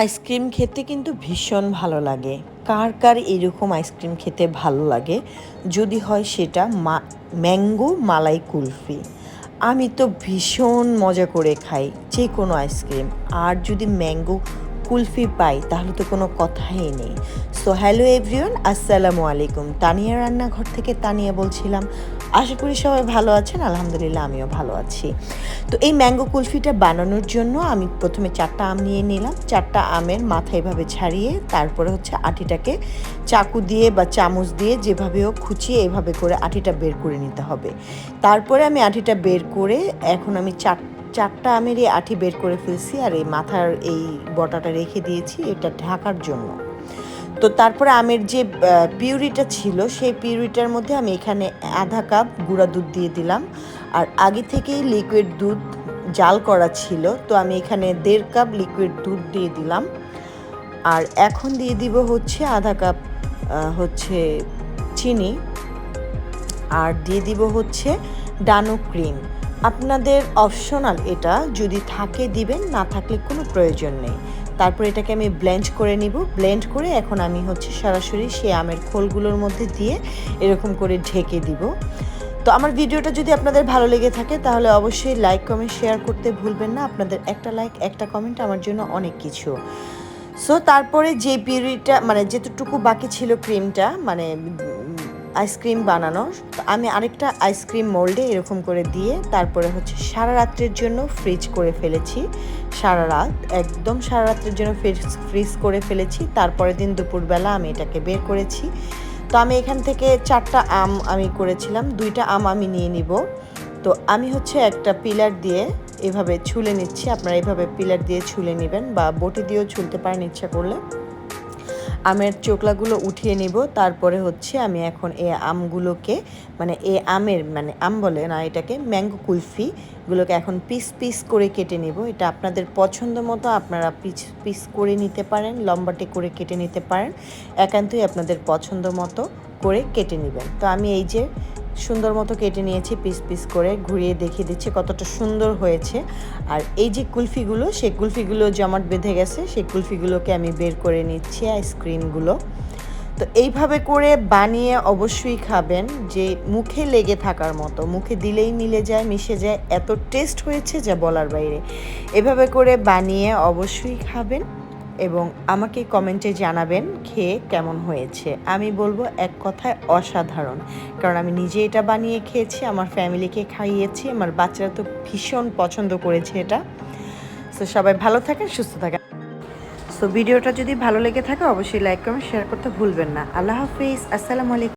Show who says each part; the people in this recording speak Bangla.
Speaker 1: আইসক্রিম খেতে কিন্তু ভীষণ ভালো লাগে। কার কার এরকম আইসক্রিম খেতে ভালো লাগে? যদি হয় সেটা মা, ম্যাঙ্গো মালাই কুলফি। আমি তো ভীষণ মজা করে খাই যে কোনো আইসক্রিম। আর যদি ম্যাঙ্গো কুলফি পাই, তাহলে তো কোনো কথাই নেই। সো হ্যালো এভরিওয়ান আসসালামু আলাইকুম। তানিয়া রান্নাঘর থেকে তানিয়া বলছিলাম। আশা করি সবাই ভালো আছেন, আলহামদুলিল্লাহ আমিও ভালো আছি। তো এই ম্যাঙ্গো কুলফিটা বানানোর জন্য আমি প্রথমে চারটা আম নিয়ে নিলাম। চারটা আমের মাথা এভাবে ছাড়িয়ে তারপরে হচ্ছে আটিটাকে চাকু দিয়ে বা চামচ দিয়ে যেভাবে হোক খুঁচিয়ে এভাবে করে আটিটা বের করে নিতে হবে। তারপরে আমি আটিটা বের করে এখন আমি চার, চারটা আমের এই আটি বের করে ফেলছি আর এই মাথার এই বটাটা রেখে দিয়েছি এটা ঢাকার জন্য। তো তারপরে আমের যে পিউরিটা ছিল, সেই পিউরিটার মধ্যে আমি এখানে আধা কাপ গুঁড়া দুধ দিয়ে দিলাম। আর আগে থেকেই লিকুইড দুধ জাল করা ছিল, তো আমি এখানে দেড় কাপ লিকুইড দুধ দিয়ে দিলাম। আর এখন দিয়ে দিব হচ্ছে আধা কাপ হচ্ছে চিনি। আর দিয়ে দিব হচ্ছে ডানো ক্রিম। আপনাদের অপশনাল এটা, যদি থাকে দিবেন, না থাকলে কোনো প্রয়োজন নেই। তারপর এটাকে আমি ব্লেন্ড করে নিব। ব্লেন্ড করে এখন আমি হচ্ছে সরাসরি সে আমের খোলগুলোর মধ্যে দিয়ে এরকম করে ঢেকে দিব। তো আমার ভিডিওটা যদি আপনাদের ভালো লেগে থাকে, তাহলে অবশ্যই লাইক কমেন্ট শেয়ার করতে ভুলবেন না। আপনাদের একটা লাইক একটা কমেন্ট আমার জন্য অনেক কিছু। সো তারপরে যে পিউরিটা মানে যেতটুকু বাকি ছিল ক্রিমটা মানে আইসক্রিম বানানো। তো আমি আরেকটা আইসক্রিম মোল্ডে এরকম করে দিয়ে তারপরে হচ্ছে সারা রাত্রের জন্য ফ্রিজ করে ফেলেছি। সারা রাত, একদম সারা রাত্রের জন্য ফ্রিজ ফ্রিজ করে ফেলেছি। তারপরের দিন দুপুরবেলা আমি এটাকে বের করেছি। তো আমি এখান থেকে চারটা আম আমি করেছিলাম, দুইটা আম আমি নিয়ে নিব। তো আমি হচ্ছে একটা পিলার দিয়ে এভাবে ছুলে নিচ্ছি। আপনারা এভাবে পিলার দিয়ে ছুলে নেবেন বা বটি দিয়েও ছুলতে পারেন ইচ্ছা করলে। আমের চোকলাগুলো উঠিয়ে নিব। তারপরে হচ্ছে আমি এখন এই আমগুলোকে মানে এ আমের মানে আম বলে না এটাকে, ম্যাঙ্গো কুলফিগুলোকে এখন পিস পিস করে কেটে নিব। এটা আপনাদের পছন্দ মতো আপনারা পিস পিস করে নিতে পারেন, লম্বাটে করে কেটে নিতে পারেন। একান্তই আপনাদের পছন্দ মতো করে কেটে নেবেন। তো আমি এই যে সুন্দর মতো কেটে নিয়েছি পিস পিস করে। ঘুরিয়ে দেখিয়ে দিচ্ছি কতটা সুন্দর হয়েছে। আর এই যে কুলফিগুলো, সেই কুলফিগুলো জমাট বেঁধে গেছে, সেই কুলফিগুলোকে আমি বের করে নিচ্ছি আইসক্রিমগুলো তো এইভাবে করে বানিয়ে অবশ্যই খাবেন, যে মুখে লেগে থাকার মতো। মুখে দিলেই মিলে যায়, মিশে যায়। এত টেস্ট হয়েছে যা বলার বাইরে। এভাবে করে বানিয়ে অবশ্যই খাবেন। এবং আমাকে কমেন্টে জানাবেন খেয়ে কেমন হয়েছে। আমি বলব এক কথায় অসাধারণ। কারণ আমি নিজে এটা বানিয়ে খেয়েছি, আমার ফ্যামিলিকে খাইয়েছি, আমার বাচ্চারা তো ভীষণ পছন্দ করেছে এটা। সো সবাই ভালো থাকেন, সুস্থ থাকেন। সো ভিডিওটা যদি ভালো লেগে থাকে, অবশ্যই লাইক কমেন্ট শেয়ার করতে ভুলবেন না। আল্লাহ হাফিজ, আসসালামু আলাইকুম।